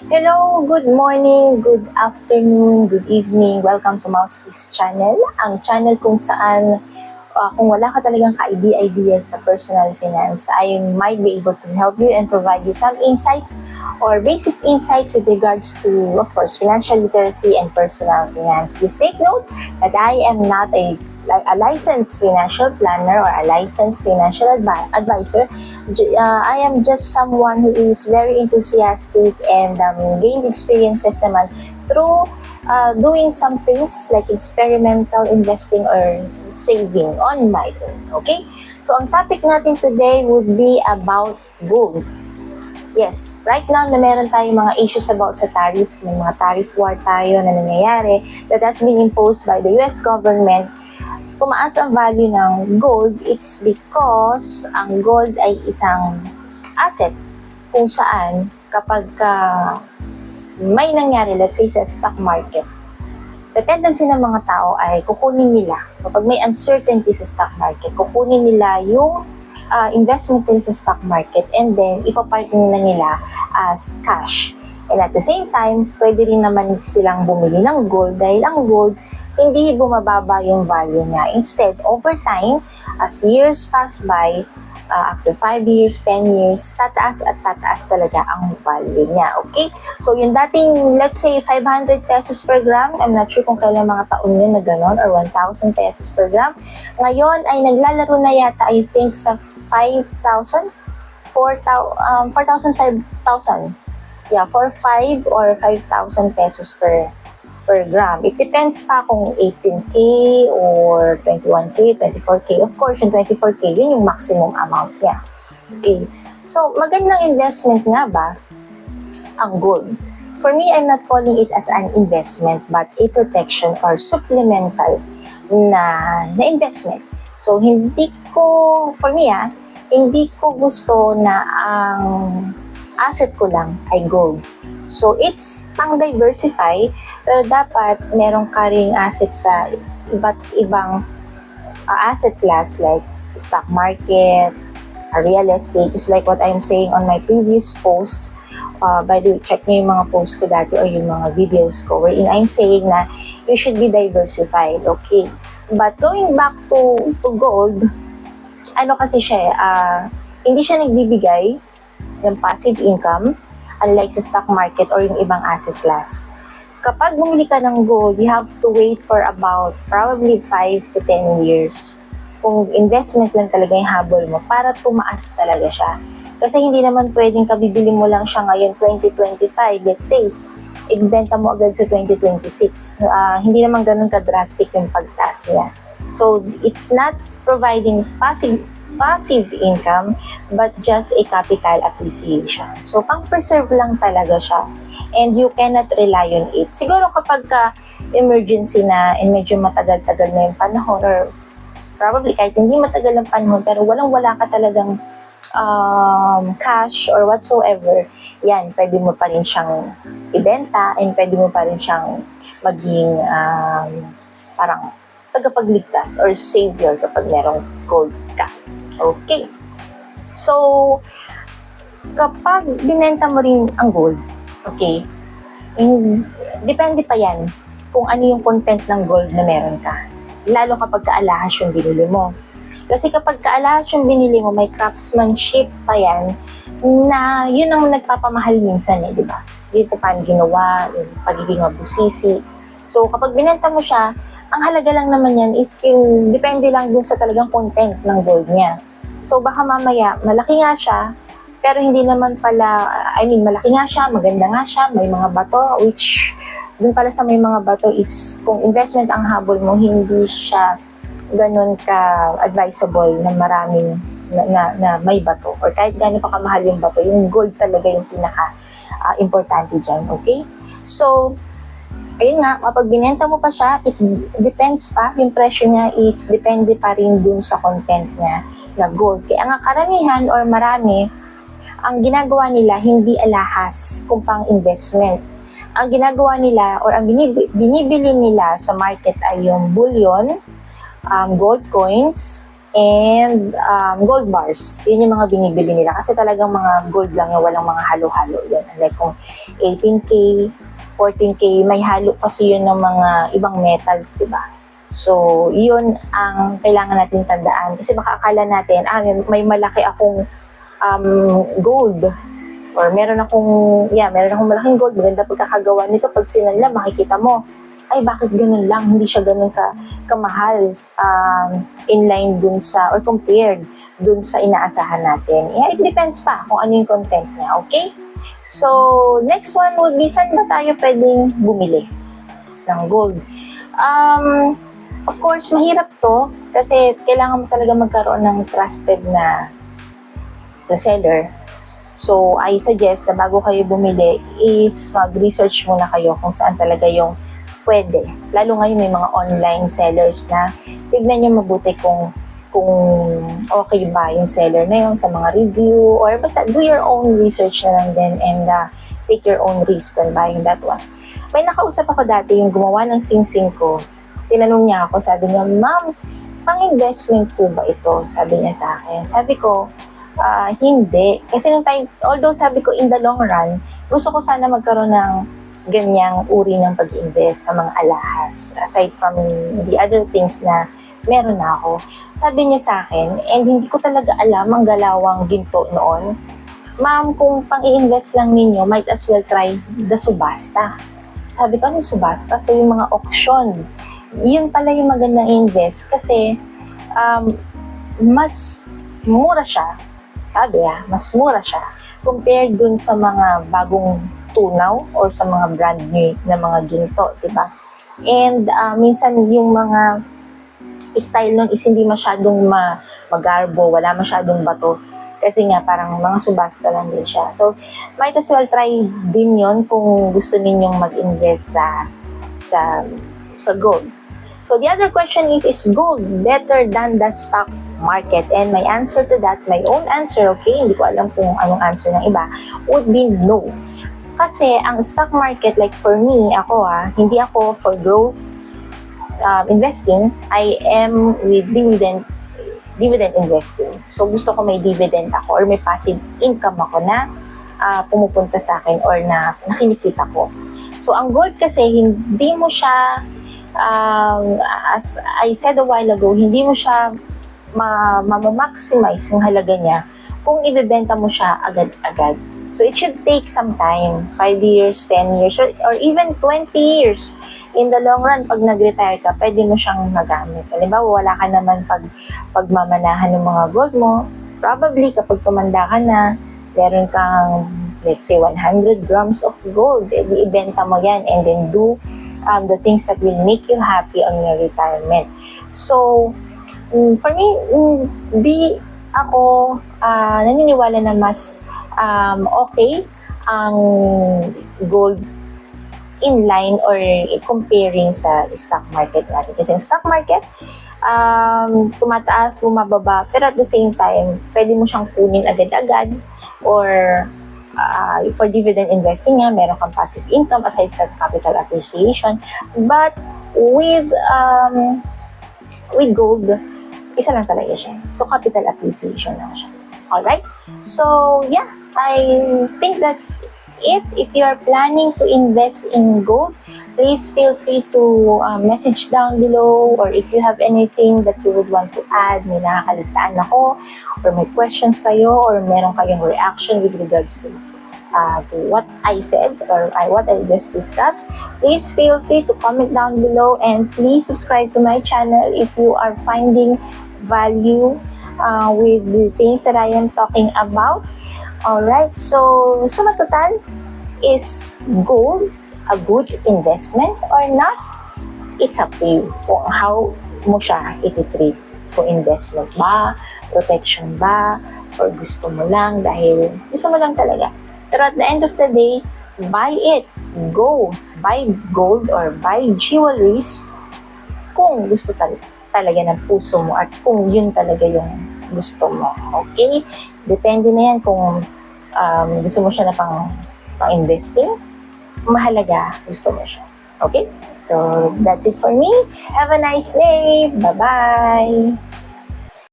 Hello, good morning, good afternoon, good evening. Welcome to Mousekiss Channel, ang channel kung saan uh, kung wala ka talagang ka-idea sa personal finance, I might be able to help you and provide you some insights or basic insights with regards to, of course, financial literacy and personal finance. Please take note that I am not a like a licensed financial planner or a licensed financial advi- advisor. Uh, I am just someone who is very enthusiastic and um, gained experiences naman through uh, doing some things like experimental investing or saving on my own. Okay? So, ang topic natin today would be about gold. Yes, right now na meron tayong mga issues about sa tariff, may mga tariff war tayo na nangyayari that has been imposed by the US government tumaas ang value ng gold, it's because ang gold ay isang asset kung saan kapag ka may nangyari, let's say sa stock market, the tendency ng mga tao ay kukunin nila, kapag may uncertainty sa stock market, kukunin nila yung uh, investment nila sa stock market and then ipapark na nila as cash. And at the same time, pwede rin naman silang bumili ng gold dahil ang gold hindi bumababa yung value niya. Instead, over time, as years pass by, uh, after 5 years, 10 years, tataas at tataas talaga ang value niya. Okay? So, yung dating, let's say, 500 pesos per gram, I'm not sure kung kailan mga taon yun na gano'n, or 1,000 pesos per gram. Ngayon ay naglalaro na yata, I think, sa 5,000? 4,000, um, 4,000, 5,000. Yeah, 4, 5 or 5,000 pesos per per gram. It depends pa kung 18K or 21K, 24K. Of course, yung 24K, yun yung maximum amount niya. Okay. So, magandang investment nga ba ang gold? For me, I'm not calling it as an investment but a protection or supplemental na, na investment. So, hindi ko, for me ah, hindi ko gusto na ang asset ko lang ay gold. So, it's pang-diversify pero dapat meron ka ring asset sa iba't ibang uh, asset class like stock market, uh, real estate, just like what I'm saying on my previous posts. Uh, by the way, check nyo yung mga posts ko dati or yung mga videos ko wherein I'm saying na you should be diversified, okay? But going back to, to gold, ano kasi siya, uh, hindi siya nagbibigay ng passive income unlike sa stock market or yung ibang asset class kapag bumili ka ng gold, you have to wait for about probably 5 to 10 years. Kung investment lang talaga yung habol mo, para tumaas talaga siya. Kasi hindi naman pwedeng kabibili mo lang siya ngayon 2025, let's say, ibenta mo agad sa 2026. Uh, hindi naman ganun ka-drastic yung pagtaas niya. So, it's not providing passive passive income but just a capital appreciation. So, pang-preserve lang talaga siya and you cannot rely on it. Siguro kapag ka emergency na and medyo matagal-tagal na yung panahon or probably kahit hindi matagal ang panahon pero walang-wala ka talagang um, cash or whatsoever, yan, pwede mo pa rin siyang ibenta and pwede mo pa rin siyang maging um, parang tagapagligtas or savior kapag merong gold ka. Okay. So, kapag binenta mo rin ang gold, okay, in, depende pa yan kung ano yung content ng gold na meron ka. Lalo kapag kaalahas yung binili mo. Kasi kapag kaalahas yung binili mo, may craftsmanship pa yan na yun ang nagpapamahal minsan eh, di ba? Kung paano ginawa, yung pagiging mabusisi. So, kapag binenta mo siya, ang halaga lang naman yan is yung, depende lang dun sa talagang content ng gold niya. So, baka mamaya, malaki nga siya, pero hindi naman pala, I mean, malaki nga siya, maganda nga siya, may mga bato, which, dun pala sa may mga bato is, kung investment ang habol mo, hindi siya ganun ka-advisable na maraming na, na, na may bato. Or kahit gano'n pa kamahal yung bato, yung gold talaga yung pinaka uh, importante dyan, okay? So, ayun nga, kapag binenta mo pa siya, it depends pa, yung presyo niya is depende pa rin dun sa content niya na gold. Kaya nga karamihan or marami, ang ginagawa nila hindi alahas kung pang investment. Ang ginagawa nila or ang binib- binibili nila sa market ay yung bullion, um, gold coins, and um, gold bars. Yun yung mga binibili nila. Kasi talagang mga gold lang yung walang mga halo-halo yun. Like kung 18K, 14K, may halo kasi yun ng mga ibang metals, di ba? So, yun ang kailangan natin tandaan. Kasi baka akala natin, ah, may, malaki akong um, gold. Or meron akong, yeah, meron akong malaking gold. Maganda pagkakagawa nito. Pag sinanla, makikita mo, ay bakit ganun lang, hindi siya ganun ka, kamahal um, in line dun sa, or compared dun sa inaasahan natin. Yeah, it depends pa kung ano yung content niya, okay? So, next one would be, saan ba tayo pwedeng bumili ng gold? Um, of course, mahirap to kasi kailangan mo talaga magkaroon ng trusted na, na seller. So, I suggest na bago kayo bumili is mag-research muna kayo kung saan talaga yung pwede. Lalo ngayon may mga online sellers na tignan nyo mabuti kung kung okay ba yung seller na yun sa mga review or basta do your own research na lang din and uh, take your own risk when buying that one. May nakausap ako dati yung gumawa ng sing-sing ko. Tinanong niya ako, sabi niya, Ma'am, pang-investment po ba ito? Sabi niya sa akin. Sabi ko, ah, hindi. Kasi nung time, although sabi ko in the long run, gusto ko sana magkaroon ng ganyang uri ng pag-invest sa mga alahas aside from the other things na meron na ako. Sabi niya sa akin, and hindi ko talaga alam ang galawang ginto noon, Ma'am, kung pang-i-invest lang ninyo, might as well try the subasta. Sabi ko, anong subasta? So, yung mga auction. Yun pala yung magandang invest kasi um, mas mura siya. Sabi ah, mas mura siya compared dun sa mga bagong tunaw or sa mga brand new na mga ginto, di ba? And uh, minsan yung mga style nun is hindi masyadong ma magarbo, wala masyadong bato. Kasi nga, parang mga subasta lang din siya. So, might as well try din yon kung gusto ninyong mag-invest sa, sa, sa gold. So, the other question is, is gold better than the stock market? And my answer to that, my own answer, okay, hindi ko alam kung anong answer ng iba, would be no. Kasi ang stock market, like for me, ako ah, hindi ako for growth um, investing, I am with dividend dividend investing. So gusto ko may dividend ako or may passive income ako na uh, pumupunta sa akin or na nakinikita ko. So ang gold kasi hindi mo siya um, as I said a while ago, hindi mo siya ma- ma-maximize yung halaga niya kung ibebenta mo siya agad-agad. So it should take some time, 5 years, 10 years, or, or even 20 years in the long run, pag nag-retire ka, pwede mo siyang magamit. Halimbawa, wala ka naman pag, pagmamanahan ng mga gold mo. Probably, kapag tumanda ka na, meron kang, let's say, 100 grams of gold. Ibenta mo yan and then do um, the things that will make you happy on your retirement. So, mm, for me, mm, di ako uh, naniniwala na mas um, okay ang gold in line or comparing sa stock market natin. Kasi yung stock market, um, tumataas, bumababa, pero at the same time, pwede mo siyang kunin agad-agad or uh, for dividend investing nga, meron kang passive income aside from capital appreciation. But with um, with gold, isa lang talaga siya. So, capital appreciation lang siya. Alright? So, yeah, I think that's it. If you are planning to invest in gold, please feel free to uh, message down below or if you have anything that you would want to add, may nakakaligtaan ako or may questions kayo or meron kayong reaction with regards to uh, to what I said or I, what I just discussed, please feel free to comment down below and please subscribe to my channel if you are finding value uh, with the things that I am talking about. Alright, so sumatotal, is gold a good investment or not? It's up to you kung how mo siya iti-treat. Kung investment ba, protection ba, or gusto mo lang dahil gusto mo lang talaga. Pero at the end of the day, buy it. Go. Buy gold or buy jewelries kung gusto tal talaga ng puso mo at kung yun talaga yung gusto mo. Okay? Depende na yan kung um, gusto mo siya na pang, pang investing, mahalaga, gusto mo siya. Okay? So, that's it for me. Have a nice day. Bye-bye.